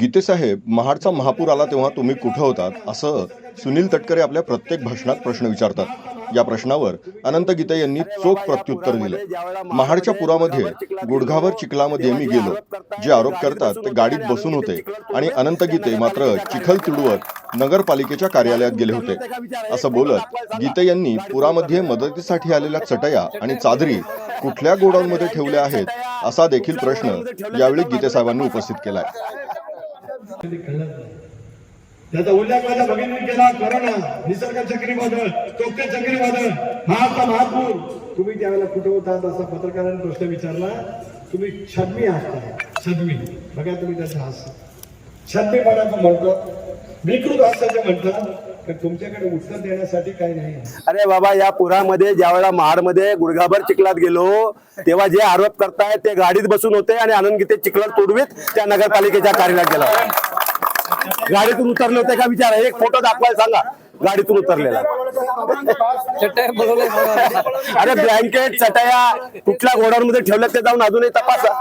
गीतेसाहेब महाडचा महापूर आला तेव्हा तुम्ही कुठं होतात? असं सुनील तटकरे आपल्या प्रत्येक भाषणात प्रश्न विचारतात. या प्रश्नावर अनंत गीते यांनी चोख प्रत्युत्तर दिलं. महाडच्या पुरामध्ये गुडघावर चिखलामध्ये मी गेलो. जे आरोप करतात ते गाडीत बसून होते आणि अनंत गीते मात्र चिखल तुडवत नगरपालिकेच्या कार्यालयात गेले होते. असं बोलत गीते यांनी पुरामध्ये मदतीसाठी आलेल्या चटया आणि चादरी कुठल्या गोडाऊनमध्ये ठेवल्या आहेत असा देखील प्रश्न यावेळी गीतेसाहेबांनी उपस्थित केलाय. कळत नाही त्याचा उल्लेख माझ्या भगिनी केला कोरोना निसर्ग चक्रीवादळ चौथे चक्रीवादळ हा आता महापूर. तुम्ही त्यावेळेला कुठे होतात असा पत्रकारांनी प्रश्न विचारला? तुम्ही छदमी हसताय छदमी. बघा तुम्ही त्याचं हास छद्मीपणाचं म्हणतो. विकृत हास्याचं म्हणतात तर तुमच्याकडे उत्तर देण्यासाठी काही नाही. अरे बाबा या पुरामध्ये ज्यावेळेला महाडमध्ये गुडघाभर चिखलात गेलो तेव्हा जे आरोप करतायत ते गाडीत बसून होते आणि आनंद गीते चिखलात तोडवीत त्या नगरपालिकेच्या कार्यालयात गेला. गाडीतून उतरले होते का विचार एक फोटो दाखवायला सांगा. गाडीतून उतरलेला. अरे ब्लँकेट चटया कुठल्या घोड्यांमध्ये ठेवल्यात ते जाऊन अजूनही तपासा.